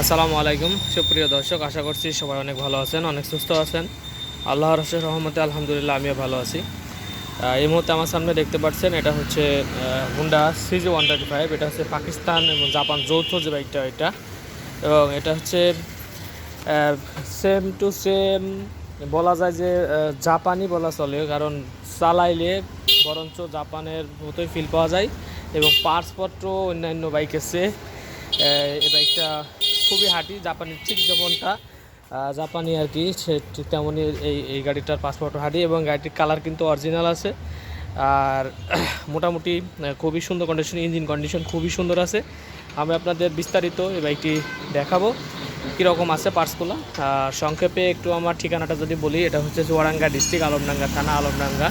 আসসালামু আলাইকুম। সুপ্রিয় দর্শক, আশা করছি সবাই অনেক ভালো আছেন, অনেক সুস্থ আছেন। আল্লাহ রসের রহমতে আলহামদুলিল্লাহ আমিও ভালো আছি। এই মুহূর্তে আমার সামনে দেখতে পাচ্ছেন, এটা হচ্ছে Honda CG one thirty five এটা হচ্ছে পাকিস্তান এবং জাপান যৌথ যে বাইকটা এটা। এবং এটা হচ্ছে সেম টু সেম বলা যায় যে জাপানি বলা চলে, কারণ চালাইলে বরঞ্চ জাপানের মতোই ফিল পাওয়া যায়। এবং পার্টসপত্র অন্যান্য বাইকের চেয়ে এই বাইকটা খুবই হাঁটি, জাপানের ঠিক যেমনটা জাপানি আর কি, সে ঠিক তেমনই এই এই গাড়িটার পাসপোর্ট হাঁটি এবং গাড়িটির কালার কিন্তু অরিজিনাল আছে। আর মোটামুটি খুবই সুন্দর কন্ডিশন ইঞ্জিন কন্ডিশন খুবই সুন্দর আছে। আমি আপনাদের বিস্তারিত এই বাইকটি দেখাবো কীরকম আছে পার্টসগুলো। সংক্ষেপে একটু আমার ঠিকানাটা যদি বলি, এটা হচ্ছে চুয়াডাঙ্গা ডিস্ট্রিক্ট, আলমডাঙ্গা থানা, আলমডাঙ্গা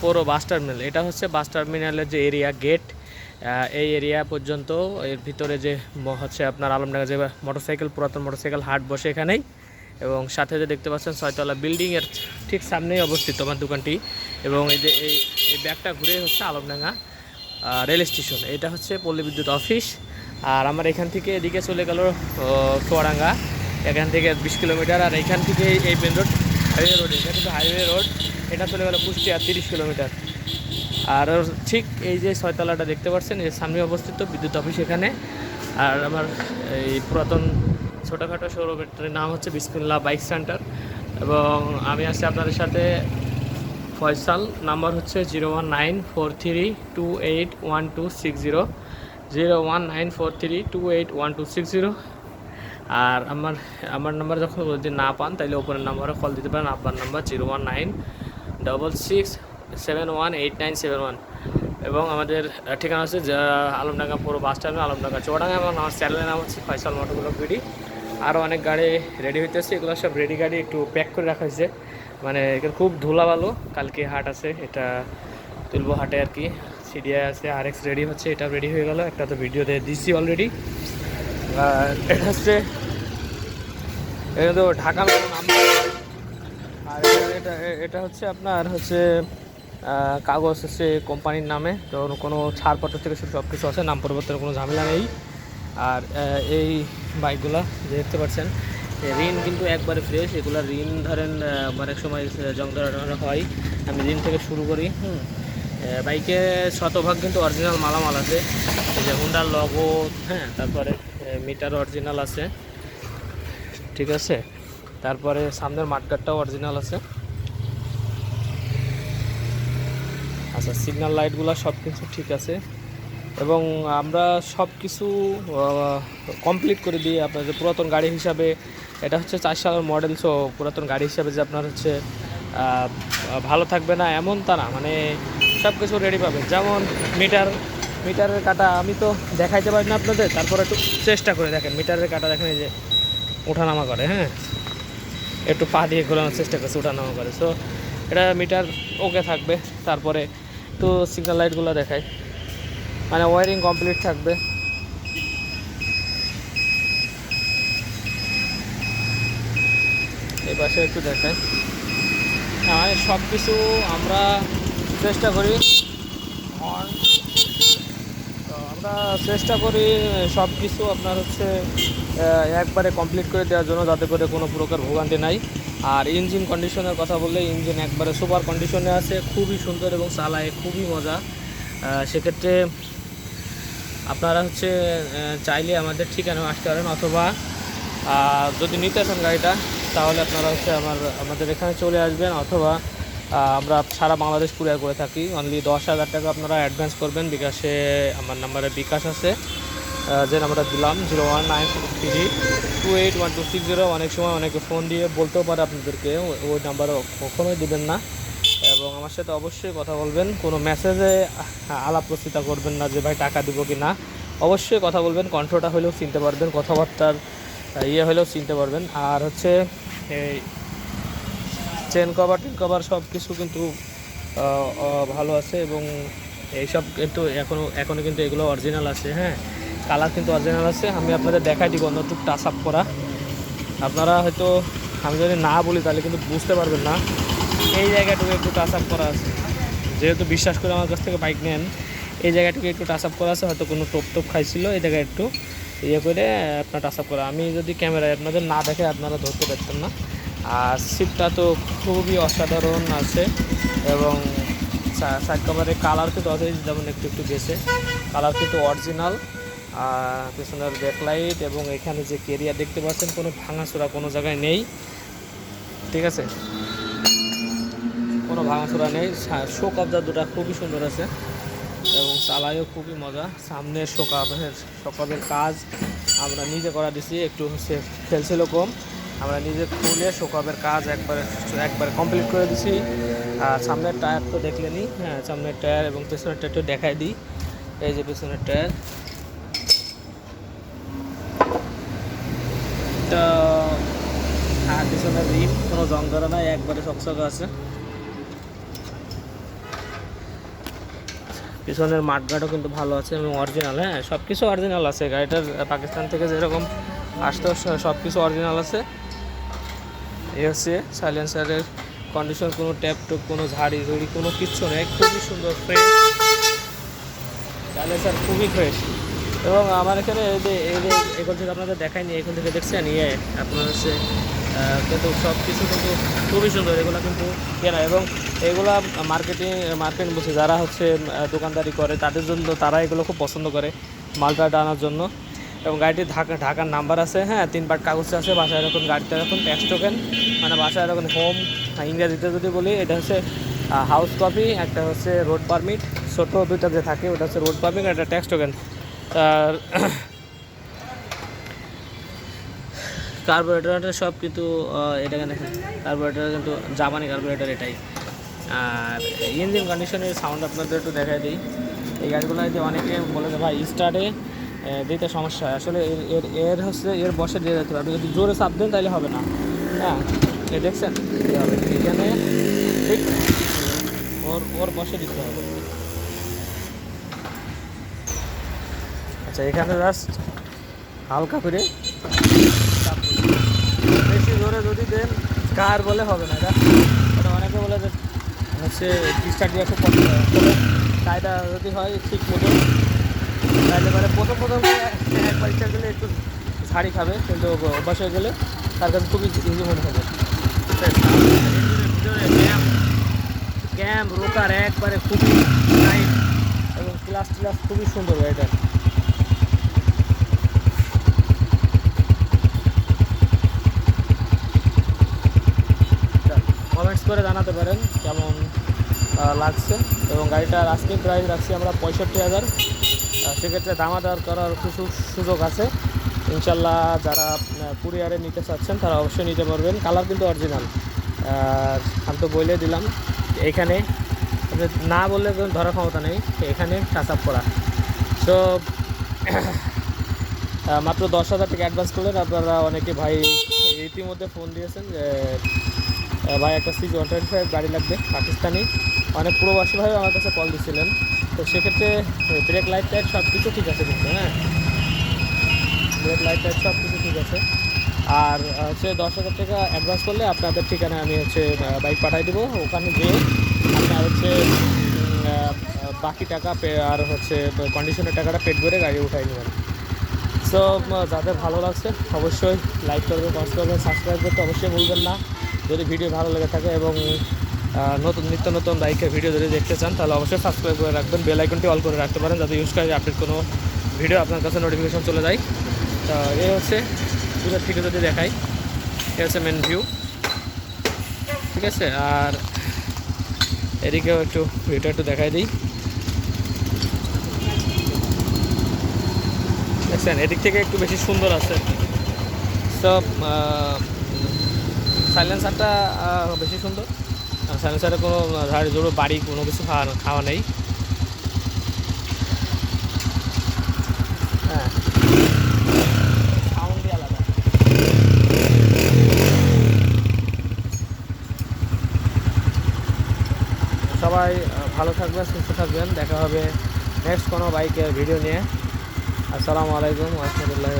পৌর বাস টার্মিনাল। এটা হচ্ছে বাস টার্মিনালের যে এরিয়া গেট এই এরিয়া পর্যন্ত, এর ভিতরে যে হচ্ছে আপনার আলমডাঙ্গা যে মোটরসাইকেল পুরাতন মোটরসাইকেল হাট বসে এখানেই। এবং সাথে যে দেখতে পাচ্ছেন ছয়তলা বিল্ডিংয়ের ঠিক সামনেই অবস্থিত আমার দোকানটি। এবং এই যে, এই এই ব্যাগটা ঘুরে হচ্ছে আলমডাঙ্গা রেল স্টেশন এটা হচ্ছে পল্লী বিদ্যুৎ অফিস আর আমার এখান থেকে এদিকে চলে গেল চুয়াডাঙ্গা। এখান থেকে বিশ কিলোমিটার, আর এখান থেকে এই মেন রোড হাইওয়ে রোড এটা কিন্তু হাইওয়ে রোড এটা চলে গেল কুষ্টিয়া, তিরিশ কিলোমিটার। আর ঠিক এই যে ছয়তলাটা দেখতে পাচ্ছেন, এর সামনে অবস্থিত বিদ্যুৎ অফিস এখানে। আর আমার এই পুরাতন ছোটোখাটো শোরুমের নাম হচ্ছে বিসমিল্লা বাইক সেন্টার। এবং আমি আছি আপনাদের সাথে ফয়সাল, নাম্বার হচ্ছে zero one nine four three two eight one two six zero. Zero one nine four three two eight one two six zero. আর আমার আমার নাম্বার যখন যদি না পান, তাহলে ওপরের নাম্বারে কল দিতে পারেন। আপনার number zero one nine double six seven one eight nine seven one এবং আমাদের ঠিকানা হচ্ছে আলমডাঙ্গা পুরো বাস টার্মিনাল আলমডাঙ্গা চৌডাঙ্গা এবং আমার চ্যানেলের নাম হচ্ছে ফয়সাল মোটরগুলো বিডি। আরও অনেক গাড়ি রেডি হইতেছে, এগুলো সব রেডি গাড়ি একটু প্যাক করে রাখা হয়েছে। মানে এখানে খুব ধুলা ভালো কালকে হাট আছে, এটা তুলবো হাটে আর কি। সিডিআই আছে আর এক্স রেডি হচ্ছে, এটা রেডি হয়ে গেল, একটা তো ভিডিও দিয়ে দিচ্ছি অলরেডি আর এটা হচ্ছে, এটা তো ঢাকা আর এটা- এটা হচ্ছে আপনার হচ্ছে কাগজ হচ্ছে কোম্পানির নামে, তো কোনো ছাড়পত্র থেকে শুরু সব কিছু আছে, নাম পরিবর্তনের কোনো ঝামেলা নেই। আর এই বাইকগুলা যে দেখতে পাচ্ছেন ঋণ কিন্তু একবারে ফ্রেশ এগুলো ঋণ ধরেন অনেক সময় জং হয়, আমি ঋণ থেকে শুরু করি বাইকে শতভাগ কিন্তু অরিজিনাল মালামাল আছে যে হুন্ডার লগো হ্যাঁ তারপরে মিটার অরিজিনাল আছে, ঠিক আছে। তারপরে সামনের মাঠগাটটাও অরিজিনাল আছে। আচ্ছা সিগন্যাল লাইটগুলো সব কিছু ঠিক আছে। এবং আমরা সব কিছু কমপ্লিট করে দিয়ে আপনার যে পুরাতন গাড়ি হিসাবে। এটা হচ্ছে চার সালের মডেল সো পুরাতন গাড়ি হিসাবে যে আপনার হচ্ছে ভালো থাকবে না, এমন তা না। মানে সব কিছু রেডি পাবেন। যেমন মিটার মিটারের কাটা আমি তো দেখাইতে পারি না আপনাদের, তারপরে একটু চেষ্টা করে দেখেন। মিটারের কাটা দেখেন, এই যে ওঠানামা করে হ্যাঁ? একটু পা দিয়ে ঘোরানোর চেষ্টা করছে ওঠানামা করে। সো এটা মিটার ওকে থাকবে, তারপরে একটু সিগনাল লাইটগুলো দেখায় মানে ওয়ারিং কমপ্লিট থাকবে। এই পাশে একটু দেখায় হ্যাঁ, মানে সব কিছু আমরা চেষ্টা করি। তো আমরা চেষ্টা করি সব কিছু আপনার হচ্ছে একবারে কমপ্লিট করে দেওয়ার জন্য যাতে করে কোনো প্রকার ভোগান্তি নাই। আর ইঞ্জিন কন্ডিশনের কথা বললে ইঞ্জিন একবারে সুপার কন্ডিশনে আছে, খুবই সুন্দর এবং চালায়, খুবই মজা। সেক্ষেত্রে আপনারা হচ্ছে চাইলে আমাদের ঠিকানা আসতে পারেন অথবা যদি নিতে চান গাড়িটা, তাহলে আপনারা হচ্ছে আমার, আমাদের এখানে চলে আসবেন অথবা আমরা সারা বাংলাদেশ কুরিয়ার করে থাকি। অনলি দশ হাজার টাকা আপনারা অ্যাডভান্স করবেন। বিকাশে আমার নাম্বারে বিকাশ আছে। যে নাম্বারটা দিলাম zero one nine three two eight one two six zero অনেক সময় অনেকে ফোন দিয়ে বলতেও পারে আপনাদেরকে। ওই নাম্বারে কখনোই দেবেন না। এবং আমার সাথে অবশ্যই কথা বলবেন। কোনো মেসেজে আলাপ প্রস্তুতা করবেন না যে, ভাই, টাকা দিব কি না? অবশ্যই কথা বলবেন। কণ্ঠটা হলেও চিনতে পারবেন। কথাবার্তার ইয়ে হলেও চিনতে পারবেন। আর হচ্ছে, এই চেন কভার টেন কভার সব কিছু কিন্তু ভালো আছে এবং এইসব কিন্তু এখনও এখনও কিন্তু এগুলো অরিজিনাল আছে হ্যাঁ? কালার কিন্তু অরিজিনাল আছে। আমি আপনাদের দেখাই দিব অন্যটুক টাচ আপ করা। আপনারা হয়তো, আমি যদি না বলি তাহলে কিন্তু বুঝতে পারবেন না। এই জায়গাটুকু একটু টাচ আপ করা আছে। যেহেতু বিশ্বাস করে আমার কাছ থেকে বাইক নেন, এই জায়গাটুকু একটু টাচ আপ করা আছে, হয়তো কোনো টোপ টোপ খাইছিল, এই জায়গায় একটু ইয়ে করে আপনার টাচ আপ করা। আমি যদি ক্যামেরায় আপনাদের না দেখে, আপনারা ধরতে পারতেন না। আর সিটটা তো খুবই অসাধারণ আছে এবং সাইড কভারের কালার কিন্তু অথরিজ যেমন একটু একটু গেছে কালার কিন্তু অরিজিনাল পেছনের ব্যাকলাইট এবং এখানে যে কেরিয়ার দেখতে পাচ্ছেন, কোনো ভাঙাচোরা কোনো জায়গায় নেই, ঠিক আছে? কোনো ভাঙাচোরা নেই শো কবজা দুটা খুবই সুন্দর আছে এবং চালাইও খুবই মজা, সামনের শোকাবের শোকাবের কাজ আমরা নিজে করা দিছি, একটু হচ্ছে ফেলছিল কম। আমরা নিজের খুলে শোকাবের কাজ একবারে একবারে কমপ্লিট করে দিছি। আর সামনের টায়ার তো দেখলেনি হ্যাঁ সামনের টায়ার এবং পেছনের টায়ারটা দেখাই দিই। এই যে পেছনের টায়ার। এটা আর পিছনের রিম, কোনো জং ধরা নাই, একবারে চকচকে আছে। পিছনের মাঠগাটও কিন্তু ভালো আছে এবং অরিজিনাল হ্যাঁ সব কিছু অরিজিনাল আছে। গাড়িটার পাকিস্তান থেকে যেরকম আসতো সব কিছু অরিজিনাল আছে। এই হচ্ছে সাইলেন্সারের কন্ডিশন কোনো ট্যাপ টুপ, কোনো ঝাড়ি ঝুড়ি, কোনো কিচ্ছু নেই। খুবই সুন্দর ফ্রেশ সাইলেন্সার খুবই ফ্রেশ এবং আমার এখানে এই যে এই যে এখান থেকে আপনাদের দেখায়নি এখান থেকে দেখছেন ইয়ে আপনার হচ্ছে কিন্তু সব কিছু কিন্তু খুবই সুন্দর। এগুলো কিন্তু কেনা। এবং এগুলা মার্কেটিং মার্কেট বসে যারা হচ্ছে দোকানদারি করে, তাদের জন্য তারা এগুলো খুব পছন্দ করে, মালটা আনার জন্য। এবং গাড়িটি ঢাকা, ঢাকার নাম্বার আছে হ্যাঁ তিন পাট কাগজ আছে, বাসায় এরকম গাড়িটা এরকম ট্যাক্স টোকেন মানে বাসায় এরকম হোম ইংরেজিতে যদি বলি, এটা হচ্ছে হাউস কপি একটা হচ্ছে রোড পারমিট ছোটো দুইটা যে থাকে, ওটা হচ্ছে রোড পারমিট একটা ট্যাক্স টোকেন আর কার্বোরেটরটা সব কিন্তু এটা কেন কার্বোরেটর কিন্তু জাপানি কার্বোরেটর এটাই। আর ইঞ্জিন কন্ডিশনের সাউন্ড আপনাদের একটু দেখাই দিই। এই গাড়িগুলো যে অনেকে বলে যে, ভাই স্টার্টে দিতে সমস্যা। হয় আসলে এর এর হচ্ছে এর বসে দিয়ে যেতে আপনি যদি জোরে চাপ দেন তাহলে হবে না। হ্যাঁ এই দেখছেন? এখানে ঠিক ওর ওর বসে দিতে হবে। আচ্ছা এখানে জাস্ট হালকা করে বেশি জোরে যদি দেন, কার বলে হবে না, এটা? অনেকে বলে যে, হচ্ছে স্টার্ট দিয়ে খুব কষ্ট হয়। কায়দা যদি হয় ঠিক মতো তাহলে মানে প্রথম প্রথম একবার স্টার্ট দিলে একটু ঝাড়ি খাবে, কিন্তু অভ্যাস হয়ে গেলে তার কাছে খুবই ইজি মনে হবে। ক্যাম্প রোকার একবারে খুবই টাইট এবং ক্লাস ক্লাস খুবই সুন্দর গাড়িটা কমেন্টস করে জানাতে পারেন কেমন লাগছে। এবং গাড়িটার আস্কিং প্রাইস রাখছি আমরা পঁয়ষট্টি হাজার। সেক্ষেত্রে দামাদার করার কিছু সুযোগ আছে। ইনশাল্লাহ যারা কুরিয়ারে নিতে চাচ্ছেন, তারা অবশ্যই নিতে পারবেন। কালার কিন্তু অরিজিনাল। আমি তো বলে দিলাম, এখানে না বললে ধরার ক্ষমতা নেই, এখানে টাচ আপ করা। সো মাত্র দশ হাজার টাকা অ্যাডভান্স করলেন। আপনারা অনেকে ভাই ইতিমধ্যে ফোন দিয়েছেন যে ভাই একটা সিজ ওয়ান টোয়েন্টি ফাইভ গাড়ি লাগবে, পাকিস্তানি। অনেক প্রবাসী ভাই আমার কাছে কল দিচ্ছিলেন তো সেক্ষেত্রে ব্রেক লাইট টাইট সব কিছু ঠিক আছে কিন্তু হ্যাঁ? ব্রেক লাইট টাইট সব কিছু ঠিক আছে। আর হচ্ছে দশ হাজার টাকা অ্যাডভান্স করলে আপনাদের ঠিকানায় আমি হচ্ছে বাইক পাঠিয়ে দেবো। ওখানে গিয়ে আপনার হচ্ছে বাকি টাকা পে, আর হচ্ছে কন্ডিশনের টাকাটা পেড করে গাড়ি উঠাই নেবেন। সো যাদের ভালো লাগছে, অবশ্যই লাইক করবেন কমেন্ট করবেন সাবস্ক্রাইব করতে অবশ্যই ভুলবেন না। যদি ভিডিও ভালো লেগে থাকে এবং নতুন নিত্য নতুন বাইকের ভিডিও যদি দেখতে চান, তাহলে অবশ্যই সাবস্ক্রাইব করে রাখবেন বেল আইকনটি অল করে রাখতে পারেন, যাতে ইউজ করে আপডেট কোনো ভিডিও আপনার কাছে নোটিফিকেশন চলে যায়। তো এই হচ্ছে দূরের থেকে যদি দেখাই এ হচ্ছে মেন ভিউ ঠিক আছে? আর এদিকেও একটু ভিডিও একটু দেখাই দিই। দেখছেন? এদিক থেকে একটু বেশি সুন্দর আছে সব সাইলেন্সারটা বেশি সুন্দর। সাইলেন্সারে কোনো ধারে জোরো বাড়ি কোনো কিছু খাওয়া খাওয়া নেই। হ্যাঁ। সবাই ভালো থাকবেন, সুস্থ থাকবেন। দেখা হবে নেক্সট কোনো বাইকের ভিডিও নিয়ে। আসসালামু আলাইকুম রহমতুল্লাহ